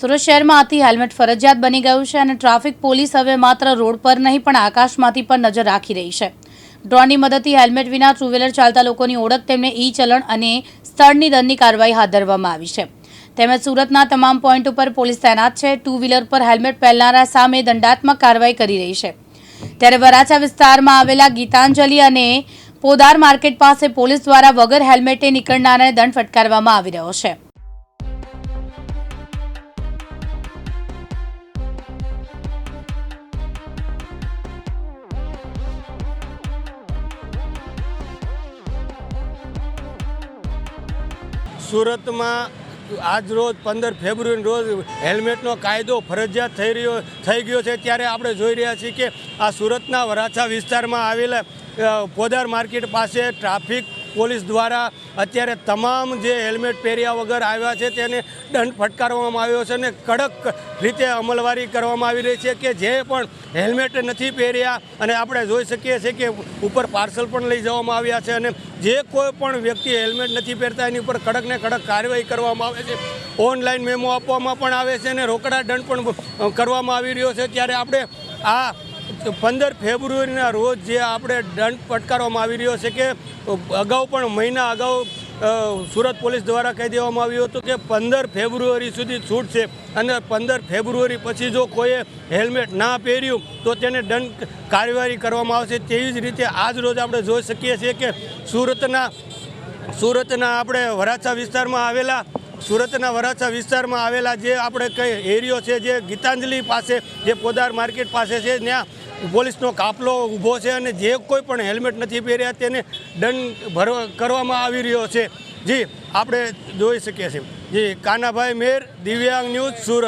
સુરત શહેરમાં આથી હેલ્મેટ ફરજિયાત બની ગયું છે અને ટ્રાફિક પોલીસ હવે માત્ર રોડ પર નહીં, પણ આકાશમાંથી પણ નજર રાખી રહી છે. ડ્રોનની મદદથી હેલ્મેટ વિના ટુ વ્હીલર ચાલતા લોકોની ઓળખ, તેમને ઈ ચલણ અને સ્થળની દંડની કાર્યવાહી હાથ ધરવામાં આવી છે. તેમજ સુરતના તમામ પોઈન્ટ ઉપર પોલીસ તૈનાત છે. ટુ વ્હીલર પર હેલ્મેટ પહેરનારા સામે દંડાત્મક કાર્યવાહી કરી રહી છે. ત્યારે વરાછા વિસ્તારમાં આવેલા ગીતાંજલિ અને પોદાર માર્કેટ પાસે પોલીસ દ્વારા વગર હેલ્મેટે નીકળનારાને દંડ ફટકારવામાં આવી રહ્યો છે. સુરતમાં આજ રોજ પંદર ફેબ્રુઆરી રોજ હેલ્મેટનો કાયદો ફરજિયાત થઈ રહ્યો, થઈ ગયો છે. ત્યારે આપણે જોઈ રહ્યા છીએ કે આ સુરતના વરાછા વિસ્તારમાં આવેલા પોદાર માર્કેટ પાસે ટ્રાફિક પોલીસ દ્વારા અત્યારે તમામ જે હેલ્મેટ પહેર્યા વગર આવ્યા છે તેને દંડ ફટકારવામાં આવ્યો છે અને કડક રીતે અમલવારી કરવામાં આવી રહી છે કે જે પણ હેલ્મેટ નથી પહેર્યા અને આપણે જોઈ શકીએ છીએ કે ઉપર પાર્સલ પણ લઈ જવામાં આવ્યા છે અને જે કોઈ પણ વ્યક્તિ હેલ્મેટ નથી પહેરતા એની ઉપર કડકને કડક કાર્યવાહી કરવામાં આવે છે. ઓનલાઈન મેમો આપવામાં પણ આવે છે અને રોકડા દંડ પણ કરવામાં આવી રહ્યો છે. ત્યારે આપણે આ પંદર ફેબ્રુઆરીના રોજ જે આપણે દંડ ફટકારવામાં આવી રહ્યો છે કે અગાઉ પણ મહિના અગાઉ સુરત પોલીસ દ્વારા કહી દેવામાં આવ્યું હતું કે પંદર ફેબ્રુઆરી સુધી છૂટ છે અને પંદર ફેબ્રુઆરી પછી જો કોઈએ હેલ્મેટ ના પહેર્યું તો તેને દંડ કાર્યવાહી કરવામાં આવશે. તેવી જ રીતે આજ રોજ આપણે જોઈ શકીએ છીએ કે સુરતના સુરતના આપણે વરાછા વિસ્તારમાં આવેલા સુરતના વરાછા વિસ્તારમાં આવેલા જે આપણે કઈ એરિયો છે, જે ગીતાંજલિ પાસે, જે પોદાર માર્કેટ પાસે છે, ત્યાં પોલીસનો કાફલો ઊભો છે અને જે કોઈ પણ હેલ્મેટ નથી પહેર્યા તેને દંડ ભરવા, કરવામાં આવી રહ્યો છે. જી, આપણે જોઈ શકીએ છીએ. જી, કાનાભાઈ મેર, દિવ્યાંગ ન્યૂઝ સુરત.